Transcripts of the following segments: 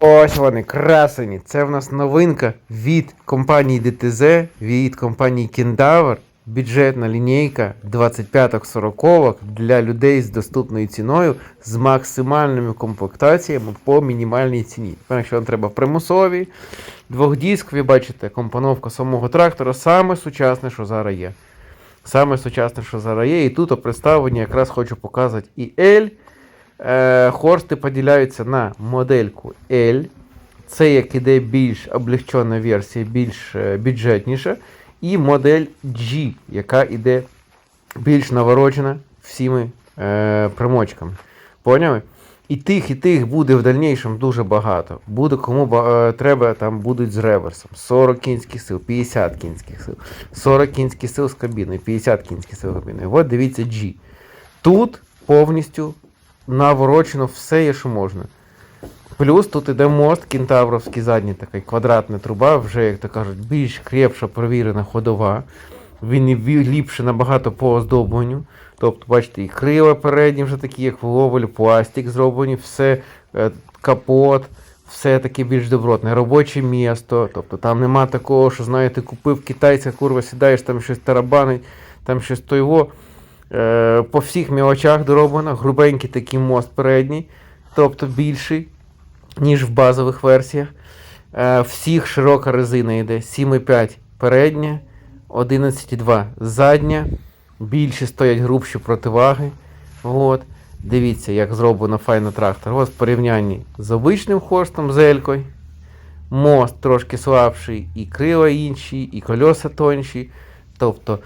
Ось вони, красені. Це в нас новинка від компанії DTZ, від компанії Кентавр. Бюджетна лінійка 25-40 для людей з доступною ціною з максимальними комплектаціями по мінімальній ціні. Якщо вам треба примусові, двохдіскові, бачите, компоновка самого трактора, саме сучасне, що зараз є. Саме сучасне, що зараз є. І тут представлені якраз хочу показати і L. Е, Хорсти поділяються на модельку L. Це як іде більш облегчена версія, більш е, бюджетніша. І модель G, яка іде більш наворочена всіми е, примочками. Поняли? І тих, і тих буде в дальнішому дуже багато. Буде кому е, треба, там будуть з реверсом. 40 кінських сил, 50 кінських сил, 40 кінських сил з кабіною, 50 кінських сил з кабіною. От дивіться G. Тут повністю наворочено все є, що можна. Плюс тут іде мост кентавровський задній, такий квадратна труба, вже, як то кажуть, більш крепша провірена ходова. Він і ліпше набагато по оздобленню. Тобто, бачите, і крила передні вже такі, як в Ловель, пластик зроблені, все е, капот, все таке більш добротне. Робоче місто. Тобто там нема такого, що знаєте, купив китайця, курва, сідаєш, там щось тарабанить, там щось того. Е, по всіх мілочах дороблено, грубенький такий мост передній, тобто більший, ніж в базових версіях. Е, всіх широка резина йде 7,5 передня, 11,2 задня, більше стоять грубші противаги. От. Дивіться, як зроблено файно трактор. Ось в порівнянні з обичним хостом з Елькою. Мост трошки слабший, і крила інші, і кольоса тонші. Тобто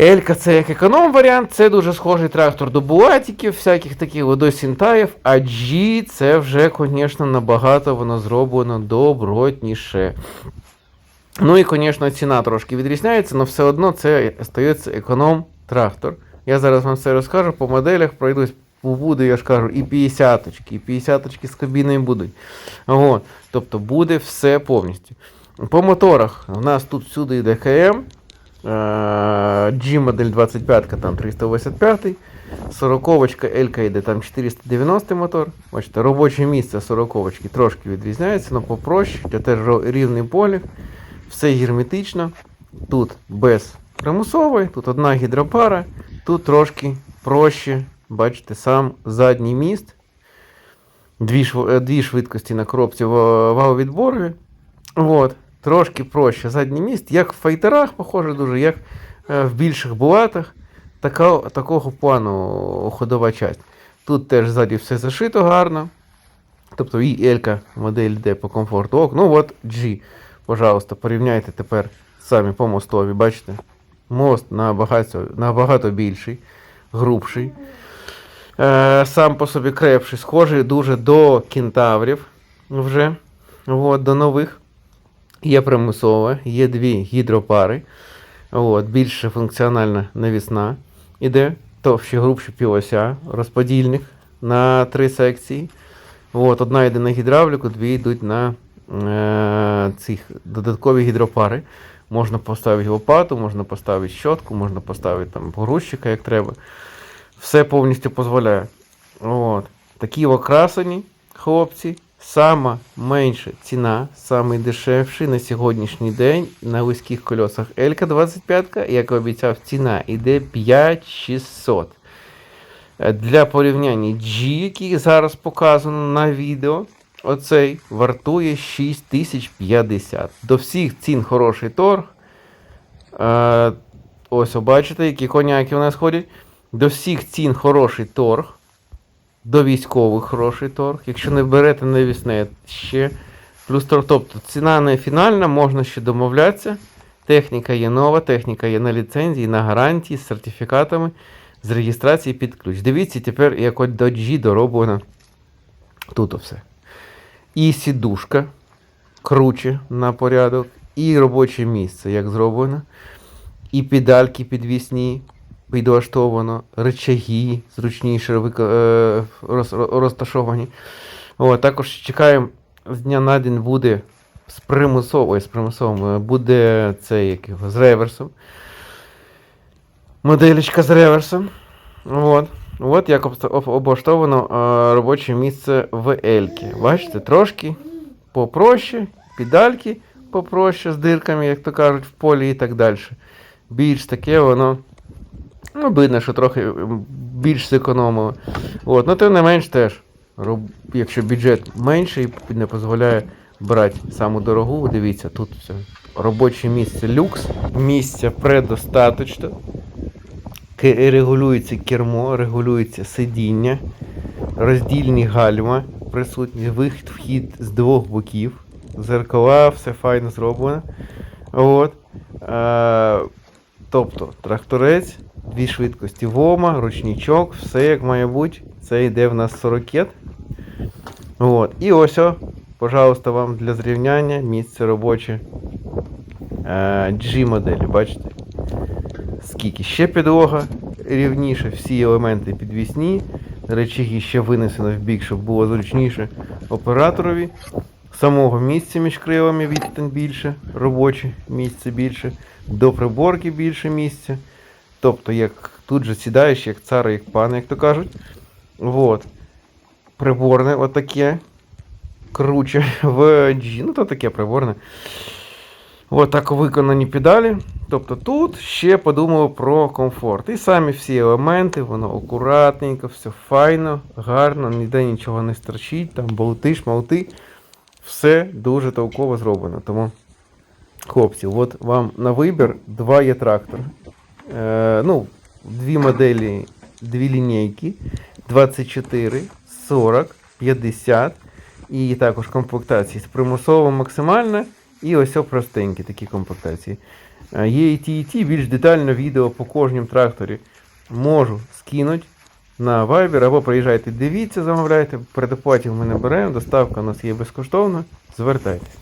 Елька це як економ варіант, це дуже схожий трактор до Буатіків, всяких таких до Сінтаїв, а G це вже, звісно, набагато воно зроблено добротніше. Ну і, звісно, ціна трошки відрізняється, але все одно це стається економ-трактор. Я зараз вам все розкажу, по моделях пройдусь, буде, я ж кажу, і 50-очки, і 50-очки з кабіною будуть. От. Тобто буде все повністю. По моторах у нас тут всюди йде КМ. Е, G модель 25 там 385, 40 L йде там 490 мотор. Бачите, робоче місце 40 трошки відрізняється, але попроще, для теж рівний поліг, все герметично. Тут без примусової, тут одна гідропара, тут трошки проще. Бачите, сам задній міст. Дві, е, дві швидкості на коробці ва- вал-відборги. От, трошки проще задній міст, як в файтерах, похоже, дуже, як е, в більших булатах. Така, такого плану ходова часть. Тут теж ззаді все зашито гарно. Тобто і L модель йде по комфорту. Ок. Ну от G. Пожалуйста, порівняйте тепер самі по мостові. Бачите? Мост набагато, набагато більший, грубший. Е, сам по собі крепший, схожий дуже до кентаврів вже. От, до нових. Є примусова, є дві гідропари. От, більше функціональна навісна. Іде товщі, грубші півося, розподільник на три секції. От, одна йде на гідравліку, дві йдуть на е, цих додаткові гідропари. Можна поставити лопату, можна поставити щотку, можна поставити там погрузчика, як треба. Все повністю дозволяє. От. Такі окрасені хлопці. Сама менша ціна, самий дешевший на сьогоднішній день на вузьких колесах Елька 25, як обіцяв, ціна йде 5600. Е, Для порівняння G, який зараз показано на відео, оцей вартує 6050. До всіх цін хороший торг. Ось, бачите, які коняки у нас ходять. До всіх цін хороший торг. До військових хороший торг. Якщо не берете навісне ще. Плюс торг. Тобто ціна не фінальна, можна ще домовлятися. Техніка є нова, техніка є на ліцензії, на гарантії, з сертифікатами, з реєстрації під ключ. Дивіться тепер, як от до G дороблено тут все. І сідушка круче на порядок, і робоче місце, як зроблено, і педальки підвісні підлаштовано, речаги зручніше е, роз, роз- розташовані. О, також чекаємо з дня на день буде з примусовим, ой, з примусовим, е, буде цей як з реверсом. Моделечка з реверсом. От. От як облаштовано е, робоче місце в Елькі. Бачите, трошки попроще, педальки попроще з дирками, як то кажуть, в полі і так далі. Більш таке воно. Ну, видно, що трохи більш зекономило. От, ну тим не менш теж, якщо бюджет менший, не дозволяє брати саму дорогу, дивіться, тут все. Робоче місце люкс, місця предостаточно. Регулюється кермо, регулюється сидіння, роздільні гальма присутні, вихід, вхід з двох боків, зеркала, все файно зроблено. От. Е, тобто тракторець, дві швидкості вома, ручничок, все як має бути. Це йде в нас 40 От. І ось, о, пожалуйста, вам для зрівняння місце робоче е, G-моделі, бачите? Скільки ще підлога рівніше, всі елементи підвісні, речаги ще винесено в бік, щоб було зручніше операторові. Самого місця між крилами відстань більше, робоче місце більше, до приборки більше місця. Тобто, як тут же сідаєш, як цар, як пан, як то кажуть. Вот. Приборне отаке. Круче в G. Ну, то таке приборне. От так виконані педалі. Тобто тут ще подумав про комфорт. І самі всі елементи, воно акуратненько, все файно, гарно, ніде нічого не стерчить, там болти, шмалти. Все дуже толково зроблено. Тому, хлопці, от вам на вибір два є трактори. Е, ну, дві моделі, дві лінійки 24, 40, 50 і також комплектації з примусово максимальна і ось простенькі такі комплектації. Е, Є і ті, і ті, більш детально відео по кожнім тракторі можу скинути на Viber або приїжджайте, дивіться, замовляйте, предоплаті ми не беремо, доставка у нас є безкоштовна. Звертайтесь.